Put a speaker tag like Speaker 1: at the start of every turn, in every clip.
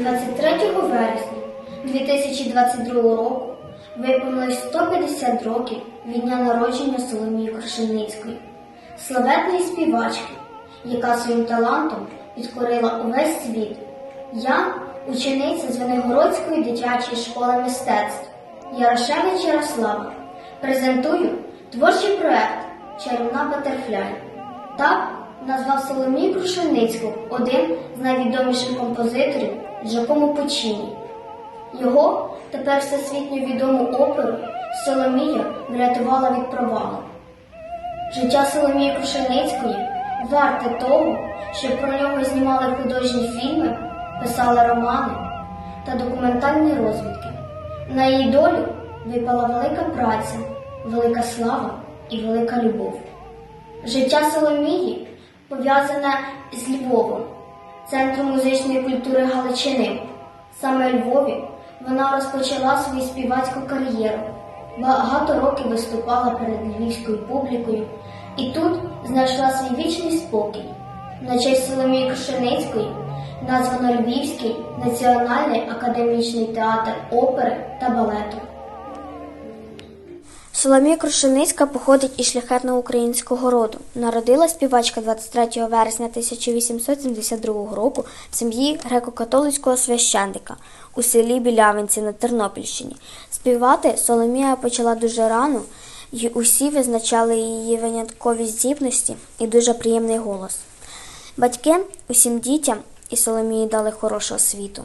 Speaker 1: 23 вересня 2022 року виповнилось 150 років від дня народження Соломії Крушельницької, славетної співачки, яка своїм талантом підкорила увесь світ. Я учениця Звенигородської дитячої школи мистецтв Ярошевич Ярослава. Презентую творчий проект Чарівна Батерфляй. Так назвав Соломію Крушельницьку один з найвідоміших композиторів Джакомо Пучіні. Його тепер всесвітньо відому оперу Соломія врятувала від провалу. Життя Соломії Крушельницької варте того, щоб про нього знімали художні фільми, писали романи та документальні розвідки. На її долю випала велика праця, велика слава і велика любов. Життя Соломії пов'язане з Львовом, центром музичної культури Галичини. Саме Львові вона розпочала свою співацьку кар'єру. Багато років виступала перед львівською публікою і тут знайшла свій вічний спокій. На честь Соломії Крушеницької названо Львівський національний академічний театр опери та балету.
Speaker 2: Соломія Крушеницька походить із шляхетного українського роду. Народила співачка 23 вересня 1872 року в сім'ї греко-католицького священника у селі Білявинці на Тернопільщині. Співати Соломія почала дуже рано, і усі визначали її виняткові здібності і дуже приємний голос. Батьки усім дітям і Соломії дали хорошу освіту.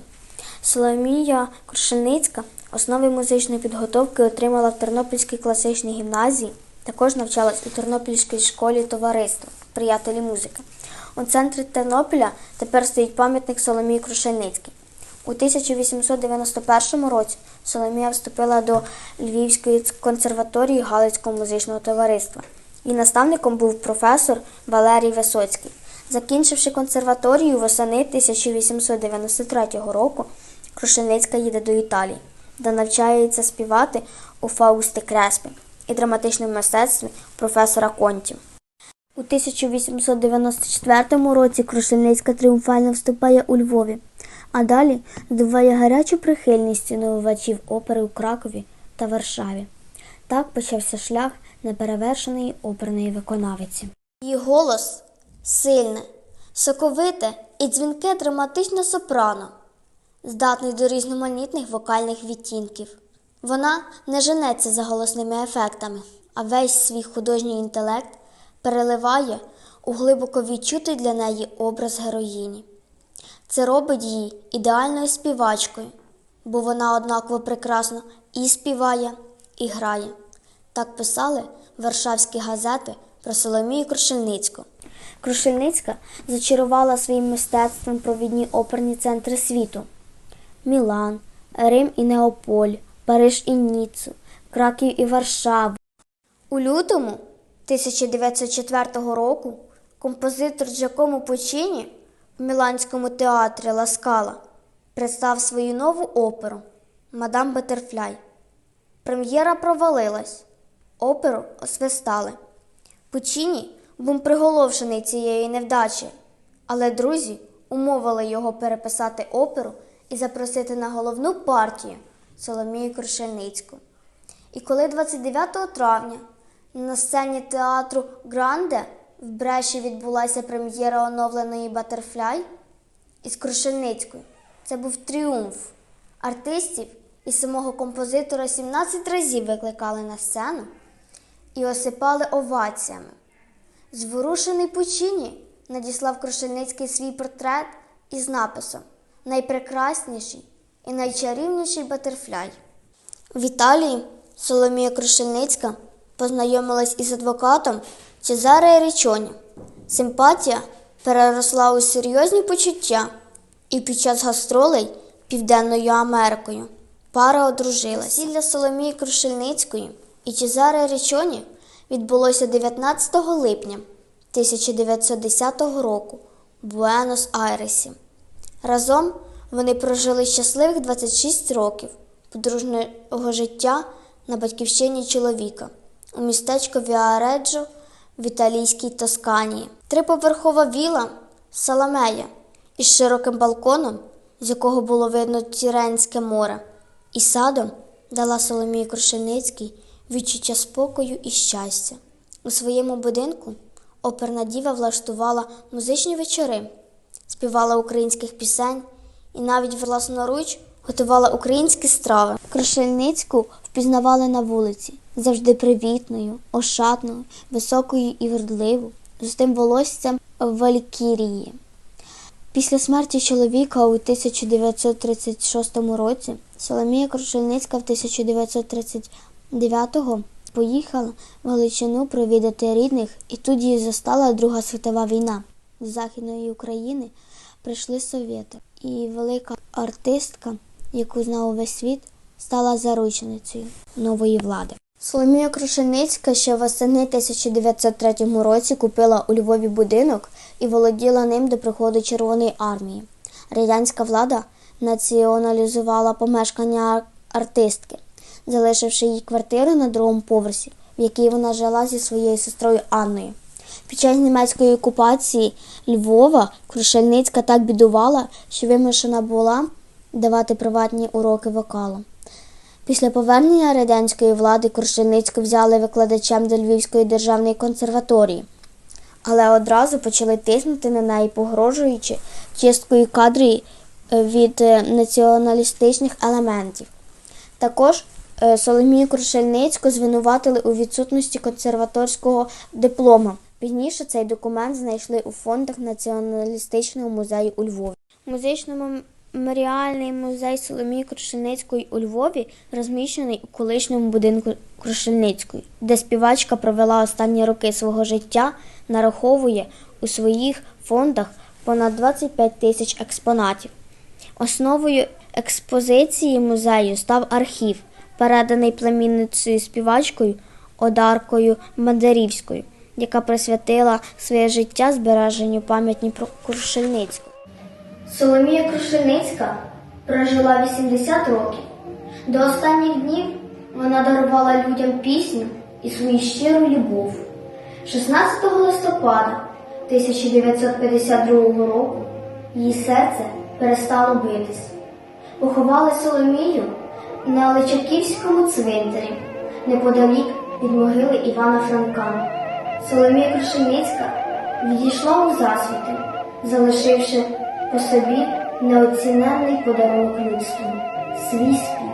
Speaker 2: Соломія Крушеницька основи музичної підготовки отримала в Тернопільській класичній гімназії, також навчалась у Тернопільській школі товариства Приятелі музики. У центрі Тернопіля тепер стоїть пам'ятник Соломії Крушельницькій. У 1891 році Соломія вступила до Львівської консерваторії Галицького музичного товариства. І наставником був професор Валерій Висоцький. Закінчивши консерваторію восени 1893 року, Крушельницька їде до Італії, де навчається співати у Фаусти Креспі і драматичному мистецтві професора Конті. У 1894 році Крушельницька тріумфально вступає у Львові, а далі здобуває гарячу прихильність цінувачів опери у Кракові та Варшаві. Так почався шлях неперевершеної оперної виконавиці. Її голос сильне, соковите і дзвінке драматичне сопрано, здатний до різноманітних вокальних відтінків. Вона не женеться за голосними ефектами, а весь свій художній інтелект переливає у глибоко відчутий для неї образ героїні. Це робить її ідеальною співачкою, бо вона однаково прекрасно і співає, і грає. Так писали варшавські газети про Соломію Крушельницьку. Крушельницька зачарувала своїм мистецтвом провідні оперні центри світу: Мілан, Рим і Неаполь, Париж і Ніццу, Краків і Варшаву. У лютому 1904 року композитор Джакомо Пучіні в Міланському театрі Ла Скала представ свою нову оперу Мадам Батерфляй. Прем'єра провалилась, оперу освистали. Пучіні був приголомшений цією невдачі, але друзі умовили його переписати оперу і запросити на головну партію Соломію Крушельницьку. І коли 29 травня на сцені театру Гранде в Бреші відбулася прем'єра оновленої Батерфляй із Крушельницькою, це був тріумф. Артистів і самого композитора 17 разів викликали на сцену і осипали оваціями. Зворушений Пучині надіслав Крушельницький свій портрет із написом Найпрекрасніший і найчарівніший батерфляй. В Італії Соломія Крушельницька познайомилась із адвокатом Чезаре Річоні. Симпатія переросла у серйозні почуття, і під час гастролей Південною Америкою пара одружилась. Сілля Соломії Крушельницької і Чезаре Річоні відбулося 19 липня 1910 року в Буенос-Айресі. Разом вони прожили щасливих 26 років подружнього життя на батьківщині чоловіка у містечко Віареджо в італійській Тосканії. Триповерхова віла Саламея із широким балконом з якого було видно Тіренське море, і садом дала Соломії Крушельницькій відчуття спокою і щастя. У своєму будинку оперна діва влаштувала музичні вечори, співала українських пісень і навіть власноруч готувала українські страви. Крушельницьку впізнавали на вулиці, завжди привітною, ошатною, високою і вродливою, з тим волоссям Валькірії. Після смерті чоловіка у 1936 році Соломія Крушельницька в 1939-го поїхала в Галичину провідати рідних, і тут її застала Друга світова війна. З Західної України прийшли совєти, і велика артистка, яку знав увесь світ, стала зарученицею нової влади. Соломія Крушельницька ще восени 1903 році купила у Львові будинок і володіла ним до приходу Червоної армії. Радянська влада націоналізувала помешкання артистки, залишивши їй квартиру на другому поверсі, в якій вона жила зі своєю сестрою Анною. Під час німецької окупації Львова Крушельницька так бідувала, що вимушена була давати приватні уроки вокалу. Після повернення радянської влади Крушельницьку взяли викладачем до Львівської державної консерваторії, але одразу почали тиснути на неї, погрожуючи чисткою кадрів е, від е, націоналістичних елементів. Також е, Соломію Крушельницьку звинуватили у відсутності консерваторського диплома. Пізніше цей документ знайшли у фондах Націоналістичного музею у Львові. Музично-меморіальний музей Соломії Крушельницької у Львові розміщений у колишньому будинку Крушельницької, де співачка провела останні роки свого життя, нараховує у своїх фондах понад 25 тисяч експонатів. Основою експозиції музею став архів, переданий племінницею співачкою Одаркою Мандарівською, яка присвятила своє життя збереженню пам'ятні про Крушельницьку.
Speaker 1: Соломія Крушельницька прожила 80 років. До останніх днів вона дарувала людям пісню і свою щиру любов. 16 листопада 1952 року її серце перестало битись. Поховали Соломію на Личаківському цвинтарі, неподалік від могили Івана Франка. Соломія Крушельницька відійшла у засвіти, залишивши по собі неоціненний подарунок людству свій спів.